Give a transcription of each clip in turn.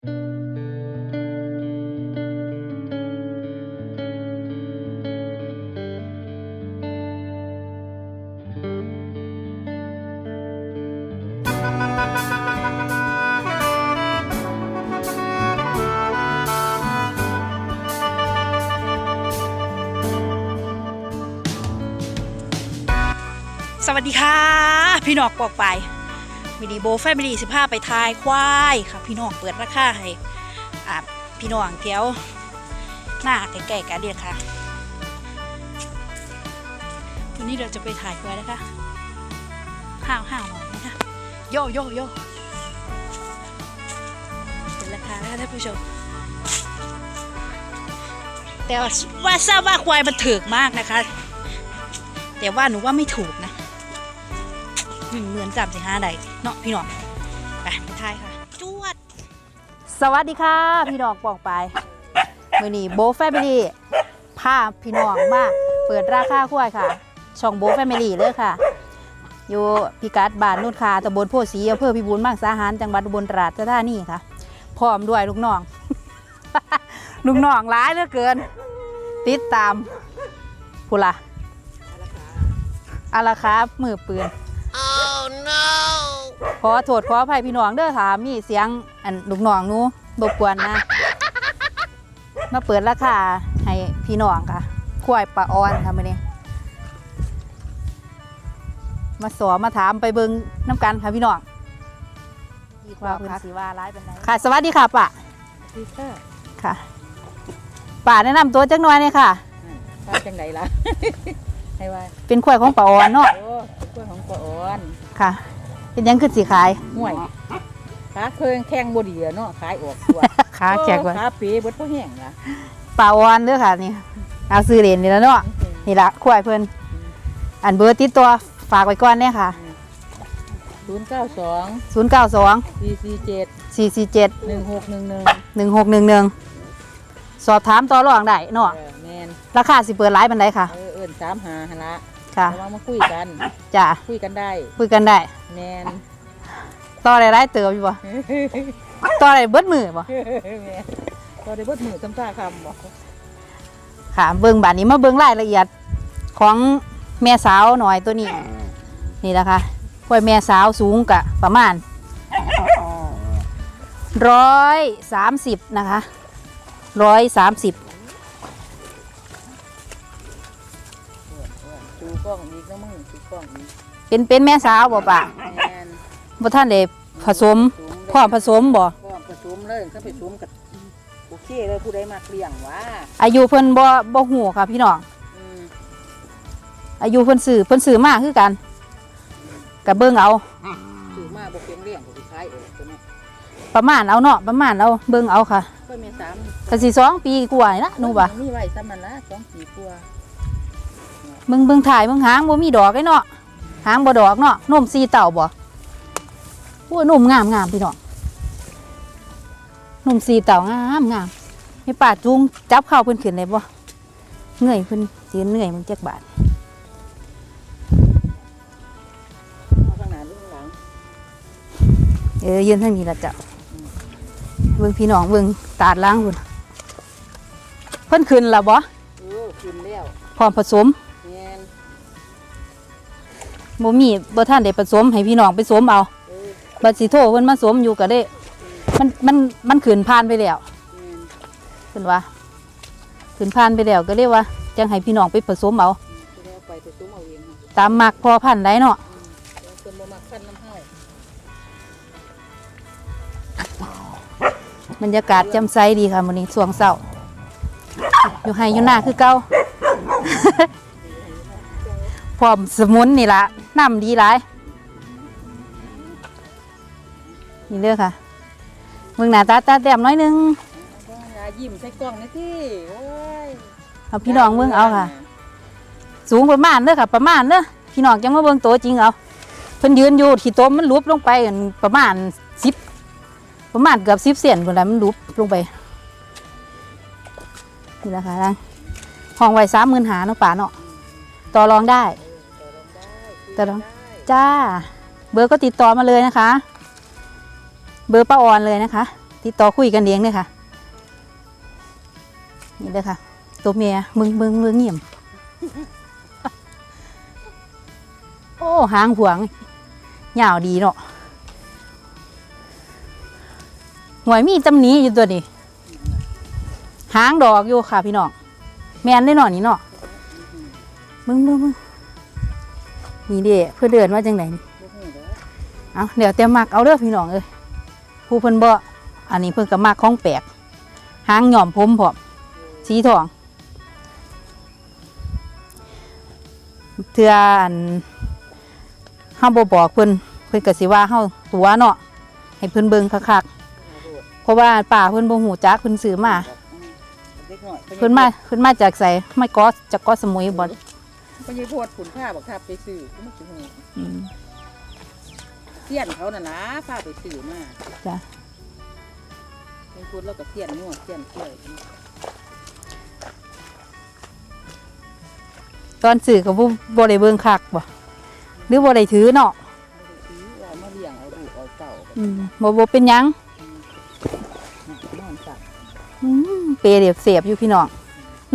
สวัสดีค่ะ พี่นองปอกไป มินิโบแฟมิลี่สิบห้าไปทายควายค่ะพี่น้องเปิดราคาให้อ่าพี่น้องแถวหน้าใกล้ๆกันเดียค่ะวันนี้เราจะไปถ่ายควายนะคะห้าวห้าวหน่อยนะคะโยโยโยเป็นราคาแล้วท่านผู้ชมแต่ว่าทราบว่าควายมันถึกมากนะคะ แต่ว่าหนูว่าไม่ถูกนะ งหมื่นสามสิบห้าใดเนาะพี่น้องไปไปทายค่ะจวด สวัสดีค่ะ พี่น้องปองไปมือนี้โบแฟมิลี่พาพี่น้องมาเปิดราคาควายค่ะ ช่องโบแฟมิลี่เลยค่ะ อยู่พิกัดบ้านนุ่นคาตำบลโพธิ์ศรีอำเภอพิบูลมังสาหารจังหวัดอุบลราชธานีค่ะ พร้อมด้วยลูกน้อง ลูกน้องร้ายเหลือเกิน ติดตามพูละอาราคามือปืน no ขอโทษขออภัยพี่น้องเด้อค่ะ มีเสียงอันลูกน้องหนูรบกวนนะ มาเปิดราคาให้พี่น้องค่ะควายปลาออนค่ะมื้อนี้มาสอมาถามไปเบิงน้ำกันค่ะพี่น้องว่าเพิ่นสิว่าร้ายเป็นไรค่ะ สวัสดีค่ะป้าดีค่ะค่ะป้าแนะนำตัวจักหน่อยเลยค่ะป้าจังไหนล่ะให้ว่าเป็นควายของปลาออนเนาะโอ้กล้วยของ ปลาอ่อนค่ะ เป็นหยังคือสีขาย ห่วยขาเคืองแข้งบดีอะเนาะขายออกตัวขาแขกไว้ขาเป๋เบดผู้แห้งล่ะปลาออนเด้อค่ะนี่เอาซื้อเหรียญนี่แล้วเนาะนี่ละควายเพิ่นอันเบอร์ติดตัวฝากไว้ก่อนเนี่ยค่ะ ศูนย์เก้าสอง092 สี่สี่เจ็ด447 หนึ่งหกหนึ่งหนึ่ง1611 สอบถามต่อรองได้เนาะแมนราคาสิเปิดร้ายบันไดค่ะ เออเอิญสามหาหนละ ค่ะ เอามามาคุยกัน จ้ะคุยกันได้ คุยกันได้ แมนต่อได้ร้ายเติมอยู่บ่ต่อได้เบิดมือบ่แมนก็ได้เบิดมือซ้ำซาคำบอกค่ะ เบิ่งบาดนี้มาเบิ่งรายละเอียดของแม่สาวหน่อยตัวนี้ นี่นะคะควายแม่สาวสูงกะประมาณร้อยสามสิบนะคะร้อยสามสิบ ดูกล้องอีกนะมึงดูกล้องอีกเป็นเป็นแม่สาวบ่ป่ะแมนบ่ท่านได้ผสมสูงพ่อผสมบ่ก็ผสมเลยถ้าผสมกับโอเคเลยผู้ใดมาเลี้ยงวะอายุเพิ่นบ่บ่ฮู้ค่ะพี่น้องอืมอายุเพิ่นซื้อเพิ่นซื้อมาคือกันก็เบิ่งเอาถือมาบกเพียงเลี้ยงก็สิขายเออกตัวเนี้ยประมาณเอาเนาะประมาณเอาเบิ่งเอาค่ะก็มีสามก็สิสองปีกว่านี่ละหนูบ่ะมีไว้ซ้ำมันละสองปีกว่า เบิ่งเบิ่งถ่ายเบิ่งหางบ่มีดอกไอ้เนาะหางบ่ดอกเนาะนมสีเต่าบ่โอ้ยนมงามงามพี่น้องนมสีเต่างามงามให้ป้าจุงจับเข้าเพิ่นขึ้นได้บ่เหนื่อยเพิ่นยืนเหนื่อยมันจักบาทเอาข้างหน้าหรือข้างหลังเออยืนทางนี้ละจ้ะเบิ่งพี่น้องเบิ่งตาดล้างพุ่นเพิ่นขึ้นแล้วบ่เออขึ้นแล้วพร้อมผสมแม่น บ่มีบ่ท่านได้ผสมให้พี่น้องไปสวมเอาเออบัดสิโทรเพิ่นมาสวมอยู่ก็ได้ มันมันมันขึ้นผ่านไปแล้วแม่นเพิ่นว่าขึ้นผ่านไปแล้วก็เรียกว่าจังให้พี่น้องไปผสมเอาผู้ใดเอาไปผสมเอาเองค่ะตามมักพอพันธุ์ได้เนาะเดี๋ยวคนบ่มักขั้นน้ำเฮาบรรยากาศแจ่มใสดีค่ะมื้อนี้ช่วงเช้าอยู่ไห้อยู่หน้าคือเก่า พร้อมสมุนนี่ล่ะน้ำดีหลายนี่เด้อค่ะเบิ่งหน้าตาตาแต้มน้อยหนึงยายิ้มใส่กล้องนี่สิโอ้ยเอาพี่น้องเบิ่งเอาค่ะ สูงประมาณเด้อค่ะ ประมาณเด้อพี่น้องจังมาเบิ่งตัวจริงเอาเพิ่นยืนอยู่ที่โต๊ะมันลุบลงไปอั่นประมาณสิบประมาณเกือบสิบเซนพุ่นแหละมันลุบลงไปนี่แหละค่ะนางห้องไว้สามหมื่นหาเนาะป่าเนาะต่อรองได้ ต่อรองได้คุยต่องจ้า เบอร์ก็ติดต่อมาเลยนะคะ เบอร์ป้าออนเลยนะคะ ติดต่อคุยกันเองเลยค่ะ นี่เลยค่ะ ตัวเมียมึงมึงมึงเงียบโอ้หางหวงยาวดีเนาะหวยมีตำหนี้อยู่ตัวนี้หางดอกอยู่ค่ะพี่น้องแมนได้หน่อยนี่เนาะมึงมึงมึง นี่เด้เพื่อเดินว่าจังไหนนี่บ่ฮู้เด้อเอาเดี๋ยวเตรียมมักเอาเด้อพี่น้องเอ้ยผู้เพิ่นบ่อันนี้เพิ่นก็มักของแปลกหางหย่อมผมพร้อมสีทองเทื่ออันเฮาบ่บอกเพิ่นเพิ่นก็สิว่าเฮาตัวเนาะให้เพิ่นเบิ่งคักๆเพราะว่าป้าเพิ่นบ่ฮู้จักเพิ่นซื้อมาเด็กน้อยเพิ่นมาเพิ่นมาจากไสไม่กอจากเกอสมุยบ่ เพิ่นสิโพดขุนผ้าบักทับไปซื้อก็มันสิฮู้อืมเสี้ยนเขาน่ะนะพาไปซื้อมาจ้ะเพิ่นพูดแล้วก็เสี้ยนนัวเสี้ยนเกล้วยตอนซื้อก็บ่บ่ได้เบิ่งคักบ่หรือบ่ได้ถือเนาะซื้อเอามาเลี้ยงเอาลูกเอาเต่าอืมบ่บ่เป็นหยังนอนสักอืมเปรเรียบเสียบอยู่พี่น้อง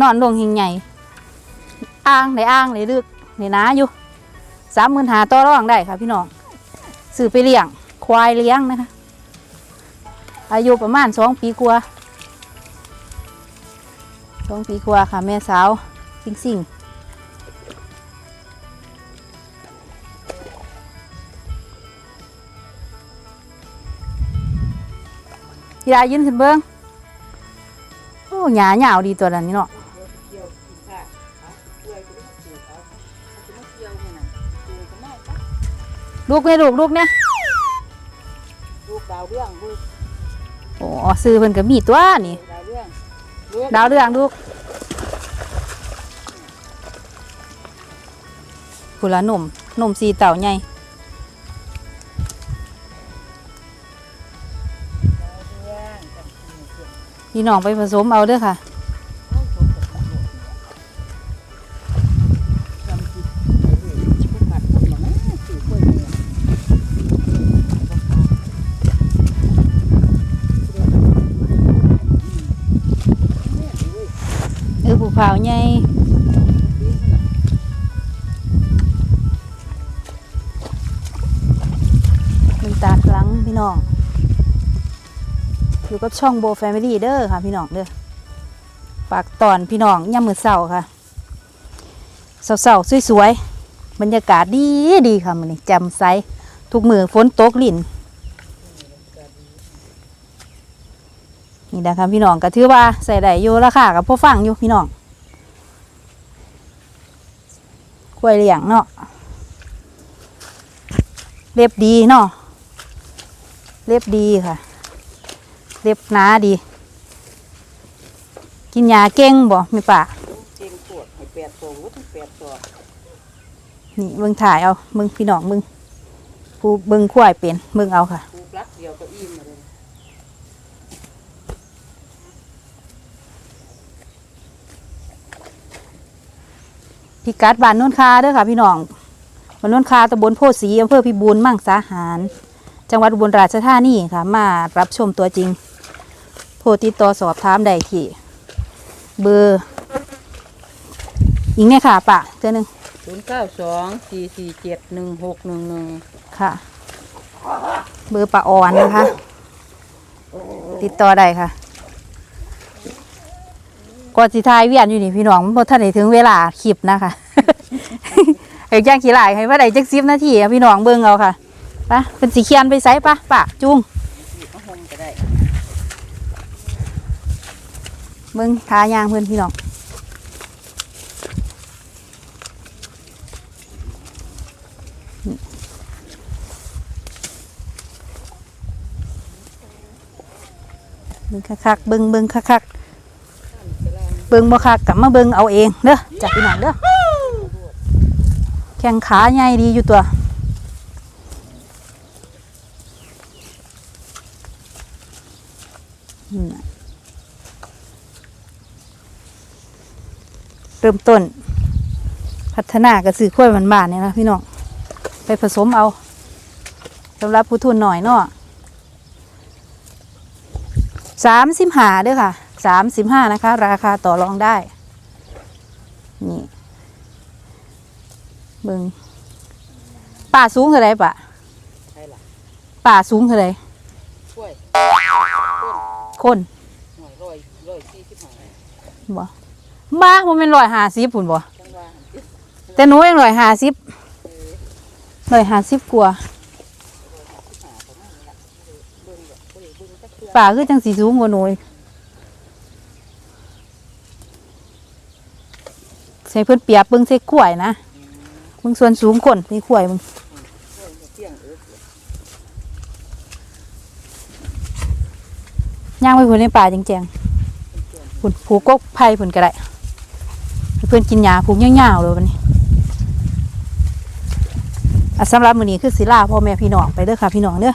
นอนลงหิงใหญ่ อ่างในอ่างในลึกในน้าอยู่สามหมื่นหาต่อรองได้ค่ะพี่น้องซื้อไปเลี้ยง ควายเลี้ยงนะคะ อายุประมาณสองปีกว่าสองปีกว่าค่ะแม่สาวสิงสิงยายยืนขึ้นเบิ้งโอ้หยาหยาวดีตัวนั้นนี่เนาะ ลูกเนี่ยลูกลูกเนี่ยลูกดาวเรื่องลูกโอ้ซื้อเพิ่นก็มีตัวนี่ดาวเรื่องลูกดาวเรืองลูกผู้ละหนุ่มหนุ่มสีเต่าใหญ่ดาวเรื่องจำชื่อเสียงพี่น้องไปผสมเอาเด้อค่ะ เผาใหญ่มีตาดหลังพี่น้อง อยู่กับช่องโบแฟมิลี่เด้อค่ะพี่น้องเด้อฝากตอนพี่น้องย่ำมือเสาค่ะเสาๆสวยๆ บรรยากาศดีดีค่ะมันนี่แจำใสทุกมือฝนตกลิ่นนี่นะคะพี่น้องก็ถือว่าใส่ได้อยู่ราคากับพ่อฟังอยู่พี่น้องก ล้วยเหลี่ยงเนาะเล็บดีเนาะเล็บดีค่ะ เล็บหนาดี กินยาเก่งบ่ไม่ป่าเก่งปวดให้แปดตัววุ้ทั้งแปดตัวนี่เบิ่งถ่ายเอาเบิ่งพี่น้องเบิ่งผู้เบิ่งควายเป็นเบิ่งเอาค่ะปูปลักเดียวก็อิ่มมาเลย พิกัดบ้านโนนคาเด้อค่ะ พี่น้องบ้านโนนคาตำบลโพธิ์ศรีอำเภอพิบูลมั่งสาหาร จังหวัดอุบลราชธานีค่ะ มารับชมตัวจริงโทรติดต่อสอบถามได้ที่เบอร์อีกเนี่ยค่ะปะเจ้าหนึ่งศูนย์เก้าสองสี่สี่เจ็ดหนึ่งหกหนึ่งหนึ่งค่ะ เบอร์ปะอ่อนนะคะ ติดต่อได้ค่ะ ก่อนสิทายเวียนอยู่นี่พี่น้องพอท่านได้ถึงเวลาคลิปนะคะเฮ้ยย่างขี้หลายให้ว่าได้จักสิบนาทีอะพี่น้องเบิ่งเอาค่ะปะเป็นสีเขียนไปไซปะปะจุงหยิบมาห่มก็ได้เบิ่งทายางเพื่อนพี่น้องเบิ่งคักๆเบิ่งเบิ่งคักๆ เบิ่งบ่คักกับมาเบิ่งเอาเองเด้อจับพี่น้องเด้อแข้งขาใหญ่ดีอยู่ตัวเริ่มต้น พัฒนากระสือข้วยมันบานเนี่ยนะพี่น้องไปผสมเอาสำหรับผู้ทุนหน่อยเนาะสามสิบหาเด้อค่ะ สามสิบห้านะคะ ราคาต่อรองได้ นี่เบิงป่าสูงเท่าไรป่ะใช่ล่ะป่าสูงเท่าไรช่วยคนหน่อยร้อยร้อยสี่สิบห้าบ่บ้ามันเป็นร้อยห้าสิบผุนบ่จังว่าหั่นติแต่หนูยังร้อยห้าสิบเออร้อยห้าสิบกว่าหาประมาณนี้ล่ะเบิ่งแบบบ่ได้เบิ่งจักเทื่อป่าคือจังสีสูงกว่าหนูอีก ใส่เพิ่อนเปียบเบิ่งใส่กล้วยนะเบิ่งส่วนสูงคนใส่กล้วยมึงย่างไปพุ่นในป่าจริงๆพุ่นผูกกกไผ่พุ่นก็ได้เพิ่อนกินหญ้าผูกยาวๆเลยวันนี้สำหรับมือนี้คือศิลาพ่อแม่พี่น้องไปเด้อค่ะพี่น้องเด้อ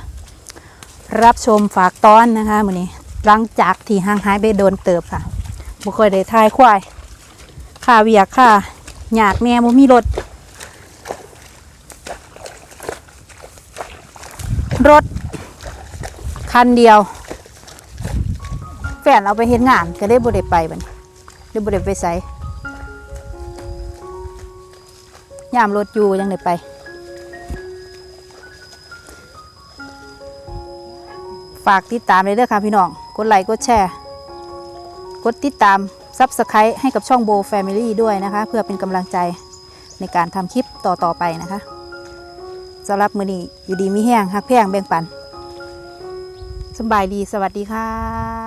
รับชมฝากตอนนะคะมือนี้หลังจากที่ห่างหายไปโดนเติบค่ะบ่ค่อยได้ทายควาย ค่าเวียกค่าหยากแม่บ่มีรถ รถ คันเดียว แฟนเอาไปเฮ็ดงานก็ได้บ่ได้ไปบัดนี้ได้บ่ได้ไปไสยามรถอยู่ยังได้ไป ฝากติดตามเลยเด้อค่ะพี่น้อง กดไลค์กดแชร์ กดติดตาม ซับสไครต์ให้กับช่องโบแฟมิลี่ด้วยนะคะ เพื่อเป็นกำลังใจในการทำคลิปต่อๆไปนะคะสำหรับมือนี้อยู่ดีมีแห้งหักแพงแบ่งปันสบายดีสวัสดีค่ะ